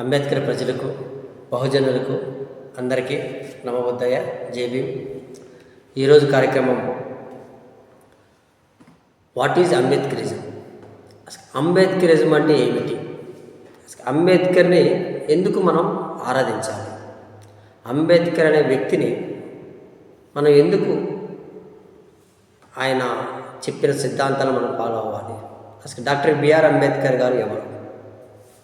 అంబేద్కర్ ప్రజలకు బహుజనులకు అందరికీ నమబుద్దయ్య జేబీ ఈరోజు కార్యక్రమం వాట్ ఈజ్ అంబేద్కరిజం? అసలు అంబేద్కరిజం అంటే ఏమిటి? అసలు అంబేద్కర్ని ఎందుకు మనం ఆరాధించాలి? అంబేద్కర్ అనే వ్యక్తిని మనం ఎందుకు ఆయన చెప్పిన సిద్ధాంతాలు మనం ఫాలో అవ్వాలి? అసలు డాక్టర్ బిఆర్ అంబేద్కర్ గారు ఎవరు?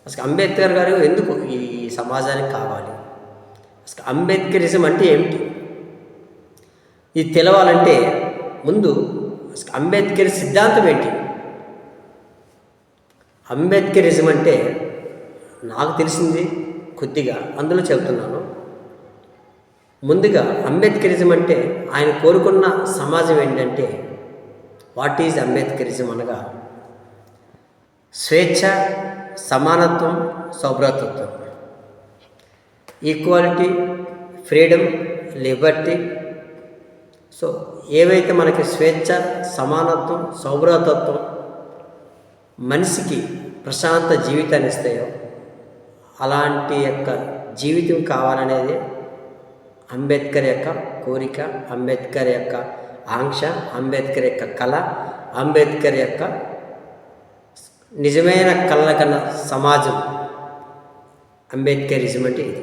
అసలు అంబేద్కర్ గారు ఎందుకు ఈ సమాజానికి కావాలి? అసలు అంబేద్కరిజం అంటే ఏమిటి? ఇది తెలవాలంటే ముందు అసలు అంబేద్కర్ సిద్ధాంతం ఏంటి? అంబేద్కరిజం అంటే నాకు తెలిసింది కొద్దిగా అందులో చెబుతున్నాను. ముందుగా అంబేద్కరిజం అంటే ఆయన కోరుకున్న సమాజం ఏంటంటే వాట్ ఈజ్ అంబేద్కరిజం అనగా స్వేచ్ఛ సమానత్వం సౌభ్రతత్వం. ఈక్వాలిటీ ఫ్రీడమ్ లిబర్టీ సో ఏవైతే మనకి స్వేచ్ఛ సమానత్వం సౌభ్రతత్వం మనిషికి ప్రశాంత జీవితాన్ని ఇస్తాయో అలాంటి యొక్క జీవితం కావాలనేది అంబేద్కర్ యొక్క కోరిక అంబేద్కర్ యొక్క ఆంక్ష అంబేద్కర్ యొక్క కళ అంబేద్కర్ యొక్క నిజమైన కళల కన్నా సమాజం అంబేద్కరిజం అంటే ఇది.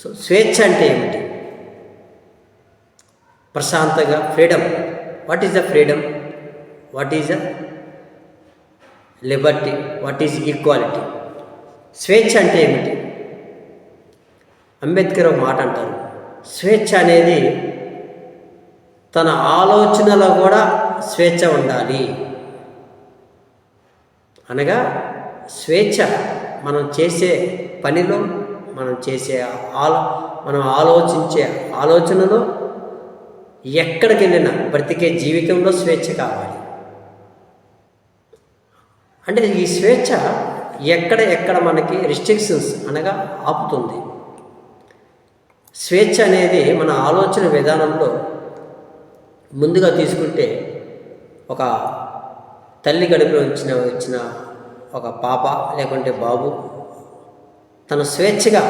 సో స్వేచ్ఛ అంటే ఏమిటి? ప్రశాంతంగా freedom. What is the freedom what is the liberty what is equality స్వేచ్ఛ అంటే ఏమిటి? అంబేద్కర్ ఒక మాట అంటారు. స్వేచ్ఛ అనేది తన ఆలోచనలో కూడా స్వేచ్ఛ ఉండాలి. అనగా స్వేచ్ఛ. మనం చేసే పనిలో మనం చేసే ఆలో మనం ఆలోచించే ఆలోచనలో ఎక్కడికి వెళ్ళినా బ్రతికే జీవితంలో స్వేచ్ఛ కావాలి. అంటే ఈ స్వేచ్ఛ ఎక్కడ ఎక్కడ మనకి రిస్ట్రిక్షన్స్ అనగా ఆపుతుంది. స్వేచ్ఛ అనేది మన ఆలోచన విధానంలో ముందుగా తీసుకుంటే ఒక తల్లి గడుపులో వచ్చిన వచ్చిన ఒక పాప లేకుంటే బాబు తను స్వేచ్ఛగా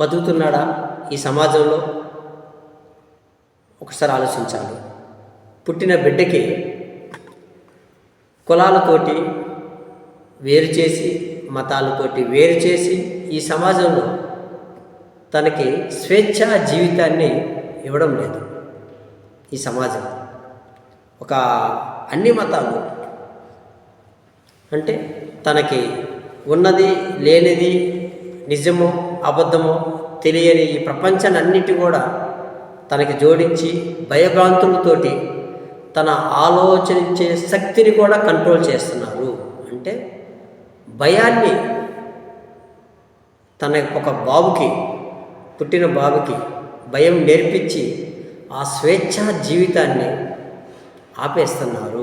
బతుకుతున్నాడా ఈ సమాజంలో? ఒకసారి ఆలోచించాలి. పుట్టిన బిడ్డకి కులాలతోటి వేరు చేసి మతాలతోటి వేరు చేసి ఈ సమాజంలో తనకి స్వేచ్ఛ జీవితాన్ని ఇవ్వడం లేదు ఈ సమాజం. ఒక అన్ని మతాలు అంటే తనకి ఉన్నది లేనిది నిజమో అబద్ధమో తెలియని ఈ ప్రపంచాన్ని కూడా తనకి జోడించి భయభ్రాంతులతోటి తన ఆలోచించే శక్తిని కూడా కంట్రోల్ చేస్తున్నారు. అంటే భయాన్ని తన ఒక బాబుకి పుట్టిన బాబుకి భయం నేర్పించి ఆ స్వేచ్ఛ జీవితాన్ని ఆపేస్తున్నారు.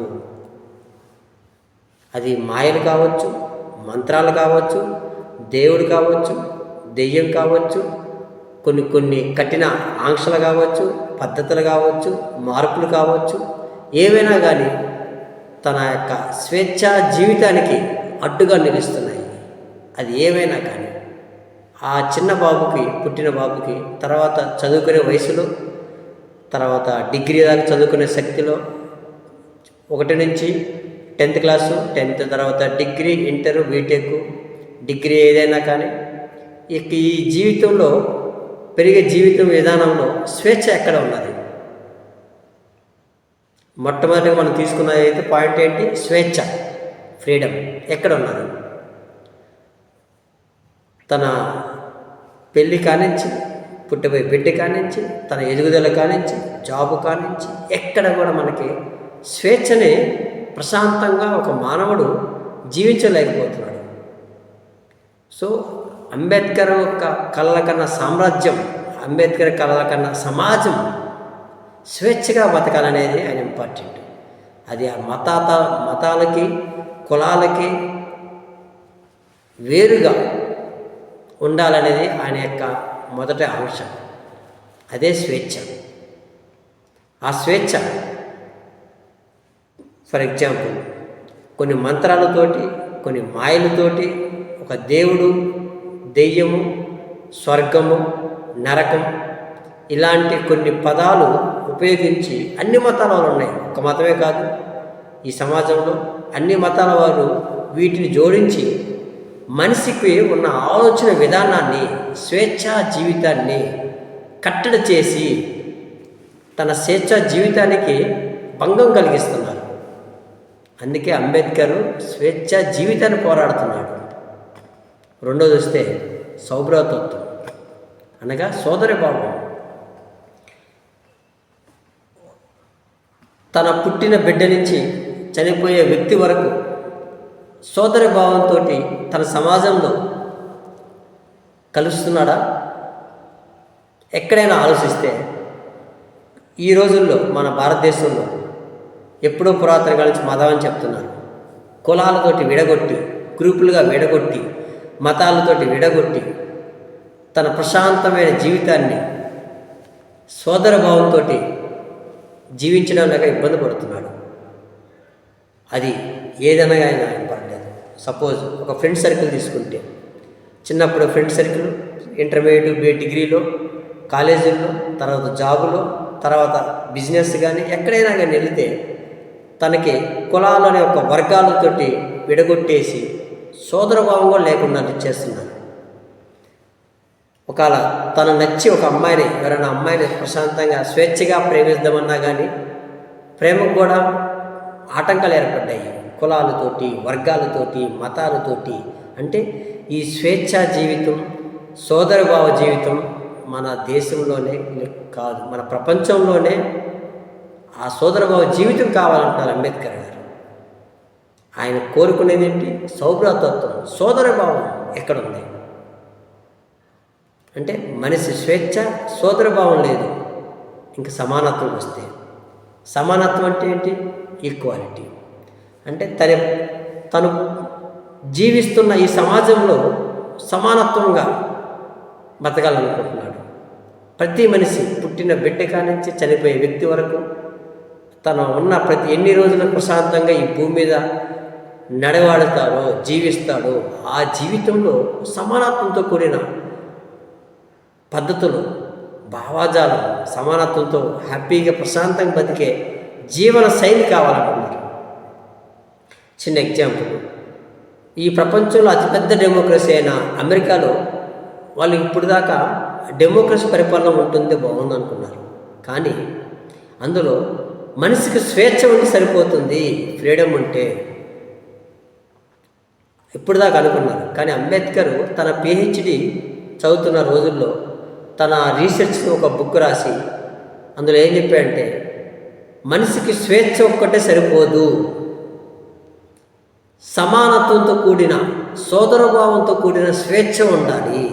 అది మాయలు కావచ్చు మంత్రాలు కావచ్చు దేవుడు కావచ్చు దెయ్యం కావచ్చు కొన్ని కొన్ని కఠిన ఆంక్షలు కావచ్చు పద్ధతులు కావచ్చు మార్పులు కావచ్చు ఏవైనా కానీ తన యొక్క స్వేచ్ఛ జీవితానికి అడ్డుగా నిలుస్తున్నాయి. అది ఏవైనా కానీ. ఆ చిన్న బాబుకి పుట్టిన బాబుకి తర్వాత చదువుకునే వయసులో తర్వాత డిగ్రీ దాకా చదువుకునే శక్తిలో ఒకటి నుంచి టెన్త్ క్లాసు టెన్త్ తర్వాత డిగ్రీ ఇంటర్ బీటెక్ డిగ్రీ ఏదైనా కానీ ఇక ఈ జీవితంలో పెరిగే జీవితం విధానంలో స్వేచ్ఛ ఎక్కడ ఉన్నది? మొట్టమొదటిగా మనం తీసుకున్నది అయితే పాయింట్ ఏంటి? స్వేచ్ఛ ఫ్రీడమ్ ఎక్కడ ఉన్నది? తన పెళ్ళి కానించి పుట్టిపోయి బిడ్డ కానించి తన ఎదుగుదల కానించి జాబు కానించి ఎక్కడ కూడా మనకి స్వేచ్ఛని ప్రశాంతంగా ఒక మానవుడు జీవించలేకపోతున్నాడు. సో అంబేద్కర్ యొక్క కళల కన్నా సామ్రాజ్యం అంబేద్కర్ కళల కన్నా సమాజం స్వేచ్ఛగా బతకాలనేది ఆయన ఇంపార్టెంట్. అది ఆ మతాత మతాలకి కులాలకి వేరుగా ఉండాలనేది ఆయన యొక్క మొదటి ఆంక్ష అదే స్వేచ్ఛ. ఆ స్వేచ్ఛ ఫర్ ఎగ్జాంపుల్ కొన్ని మంత్రాలతోటి కొన్ని మాయలతోటి ఒక దేవుడు దెయ్యము స్వర్గము నరకం ఇలాంటి కొన్ని పదాలు ఉపయోగించి అన్ని మతాల వాళ్ళు ఉన్నాయి. ఒక మతమే కాదు ఈ సమాజంలో అన్ని మతాల వారు వీటిని జోడించి మనిషికి ఉన్న ఆలోచన విధానాన్ని స్వేచ్ఛా జీవితాన్ని కట్టడి చేసి తన స్వేచ్ఛా జీవితానికి భంగం కలిగిస్తున్నారు. అందుకే అంబేద్కర్ స్వేచ్ఛ జీవితాన్ని పోరాడుతున్నాడు. రెండోది వస్తే సౌభ్రతత్వం. అనగా సోదరి భావం. తన పుట్టిన బిడ్డ నుంచి చనిపోయే వ్యక్తి వరకు సోదరి భావంతో తన సమాజంలో కలుస్తున్నాడా? ఎక్కడైనా ఆలోచిస్తే ఈ రోజుల్లో మన భారతదేశంలో ఎప్పుడో పురాతన కాలం నుంచి మతం అని చెప్తున్నారు. కులాలతోటి విడగొట్టి గ్రూపులుగా విడగొట్టి మతాలతోటి విడగొట్టి తన ప్రశాంతమైన జీవితాన్ని సోదర భావంతో జీవించడం లేక ఇబ్బంది పడుతున్నాడు. అది ఏదనగా అయినా ఆయన పడలేదు సపోజ్ ఒక ఫ్రెండ్ సర్కిల్ తీసుకుంటే చిన్నప్పుడు ఫ్రెండ్ సర్కిల్ ఇంటర్మీడియట్ బి డిగ్రీలో కాలేజీల్లో తర్వాత జాబులో తర్వాత బిజినెస్ కానీ ఎక్కడైనా కానీ వెళితే తనకి కులాలనే ఒక వర్గాలతోటి విడగొట్టేసి సోదరభావం కూడా లేకుండా చేస్తున్నారు ఒకవేళ తను నచ్చి ఒక అమ్మాయిని ఎవరైనా అమ్మాయిని ప్రశాంతంగా స్వేచ్ఛగా ప్రేమిద్దామన్నా కానీ ప్రేమకు కూడా ఆటంకాలు ఏర్పడ్డాయి. కులాలతోటి వర్గాలతోటి మతాలతోటి. అంటే ఈ స్వేచ్ఛా జీవితం సోదరభావ జీవితం మన దేశంలోనే కాదు మన ప్రపంచంలోనే ఆ సోదరభావ జీవితం కావాలంటున్నారు అంబేద్కర్ గారు. ఆయన కోరుకునేది ఏంటి? సౌభ్రాతత్వం. సోదరభావం ఎక్కడుంది? అంటే మనిషి స్వేచ్ఛ సోదరభావం లేదు. ఇంకా సమానత్వం వస్తే. సమానత్వం అంటే ఏంటి? ఈక్వాలిటీ. అంటే తన తను జీవిస్తున్న ఈ సమాజంలో సమానత్వంగా బతకాలనుకుంటున్నాడు. ప్రతి మనిషి పుట్టిన బిడ్డ కానించి చనిపోయే వ్యక్తి వరకు తను ఉన్న ప్రతి ఎన్ని రోజులు ప్రశాంతంగా ఈ భూమి మీద నడవాడతాడో జీవిస్తాడో ఆ జీవితంలో సమానత్వంతో కూడిన పద్ధతులు భావాజాలం సమానత్వంతో హ్యాపీగా ప్రశాంతంగా బతికే జీవన శైలి కావాలనుకున్నారు చిన్న ఎగ్జాంపుల్. ఈ ప్రపంచంలో అతిపెద్ద డెమోక్రసీ అయిన అమెరికాలో వాళ్ళు ఇప్పుడు దాకా డెమోక్రసీ పరిపాలన ఉంటుంది బాగుంది అనుకున్నారు కానీ అందులో మనిషికి స్వేచ్ఛ ఉండి సరిపోతుంది. ఫ్రీడమ్ ఉంటే. ఇప్పుడు దాకా అనుకున్నారు. కానీ అంబేద్కర్ తన పిహెచ్డి చదువుతున్న రోజుల్లో తన రీసెర్చ్ ఒక బుక్ రాసి అందులో ఏం చెప్పాడంటే మనిషికి స్వేచ్ఛ ఒక్కటే సరిపోదు. సమానత్వంతో కూడిన సోదరభావంతో కూడిన స్వేచ్ఛ ఉండాలి.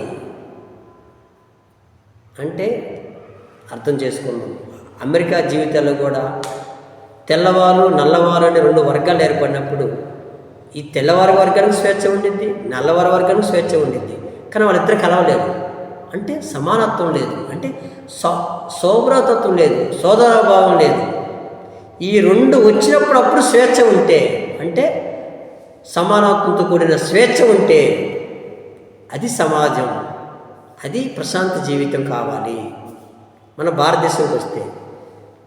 అంటే అర్థం చేసుకున్నాం అమెరికా జీవితాల్లో కూడా తెల్లవారు నల్లవారు అనే రెండు వర్గాలు ఏర్పడినప్పుడు ఈ తెల్లవారి వర్గానికి స్వేచ్ఛ ఉండింది నల్లవారి వర్గానికి స్వేచ్ఛ ఉండింది కానీ వాళ్ళిద్దరు కలవలేదు. అంటే సమానత్వం లేదు. అంటే సో సోబ్రతత్వం లేదు సోదరభావం లేదు. ఈ రెండు వచ్చినప్పుడు అప్పుడు స్వేచ్ఛ ఉంటే అంటే సమానత్వంతో కూడిన స్వేచ్ఛ ఉంటే అది సమాజం అది ప్రశాంత జీవితం కావాలి. మన భారతదేశంకి వస్తే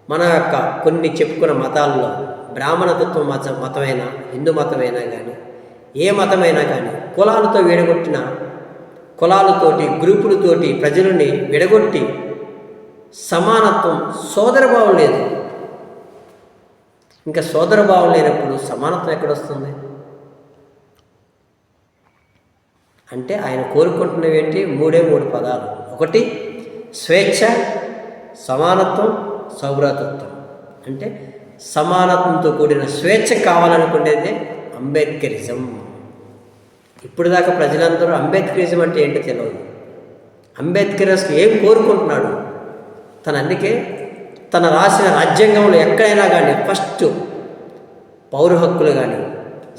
మన యొక్క కొన్ని చెప్పుకున్న మతాల్లో బ్రాహ్మణతత్వ మత మతమైనా హిందూ మతమైనా కానీ ఏ మతమైనా కానీ కులాలతో విడగొట్టిన కులాలతోటి గ్రూపులతోటి ప్రజలని విడగొట్టి సమానత్వం సోదరభావం లేదు. ఇంకా సోదరభావం లేనప్పుడు సమానత్వం ఎక్కడొస్తుంది? అంటే ఆయన కోరుకుంటున్నవి ఏంటి? మూడే మూడు పదాలు. ఒకటి స్వేచ్ఛ సమానత్వం సౌభ్రాతత్వం. అంటే సమానత్వంతో కూడిన స్వేచ్ఛ కావాలనుకునేదే అంబేద్కరిజం. ఇప్పుడు దాకా ప్రజలందరూ అంబేద్కరిజం అంటే ఏంటో తెలియదు అంబేద్కర్ అసలు ఏం కోరుకుంటున్నాడు? తన అందుకే తన రాసిన రాజ్యాంగంలో ఎక్కడైనా కానీ ఫస్ట్ పౌర హక్కులు కానీ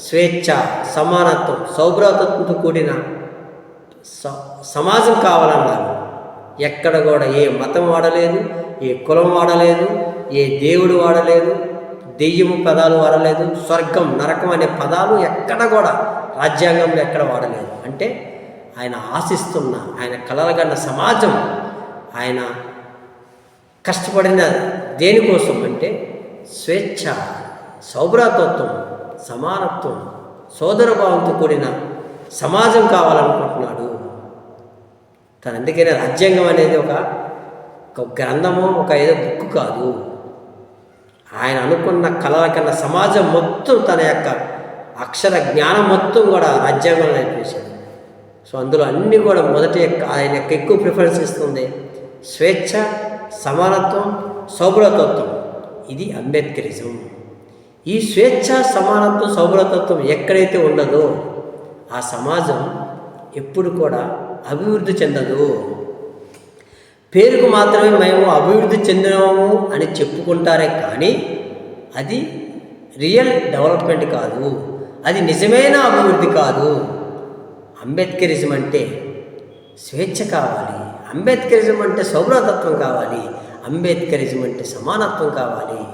స్వేచ్ఛ సమానత్వం సౌభ్రాతత్వంతో కూడిన సమాజం కావాలన్నారు. ఎక్కడ కూడా ఏ మతం వాడలేదు ఏ కులం వాడలేదు ఏ దేవుడు వాడలేదు దెయ్యము పదాలు వాడలేదు స్వర్గం నరకం అనే పదాలు ఎక్కడ కూడా రాజ్యాంగంలో ఎక్కడ వాడలేదు. అంటే ఆయన ఆశిస్తున్న ఆయన కలలగన్న సమాజం ఆయన కష్టపడిన దేనికోసం అంటే స్వేచ్ఛ సౌభ్రాతత్వం సమానత్వం సోదరభావంతో కూడిన సమాజం కావాలనుకుంటున్నాడు. తను అందుకనే రాజ్యాంగం అనేది ఒక ఒక గ్రంథము ఒక ఏదో బుక్ కాదు. ఆయన అనుకున్న కళల కన్నా సమాజం మొత్తం తన యొక్క అక్షర జ్ఞానం మొత్తం కూడా రాజ్యాంగంలో నేర్పించాడు సో అందులో అన్నీ కూడా మొదటి ఆయన యొక్క ఎక్కువ ప్రిఫరెన్స్ ఇస్తుంది. స్వేచ్ఛ సమానత్వం సౌభ్రతత్వం. ఇది అంబేద్కరిజం. ఈ స్వేచ్ఛ సమానత్వం సౌభ్రతత్వం ఎక్కడైతే ఉండదో ఆ సమాజం ఎప్పుడు కూడా అభివృద్ధి చెందదు. పేరుకు మాత్రమే మేము అభివృద్ధి చెందినాము అని చెప్పుకుంటారే కానీ అది రియల్ డెవలప్మెంట్ కాదు. అది నిజమైన అభివృద్ధి కాదు. అంబేద్కరిజం అంటే స్వేచ్ఛ కావాలి. అంబేద్కరిజం అంటే సౌరతత్వం కావాలి. అంబేద్కరిజం అంటే సమానత్వం కావాలి.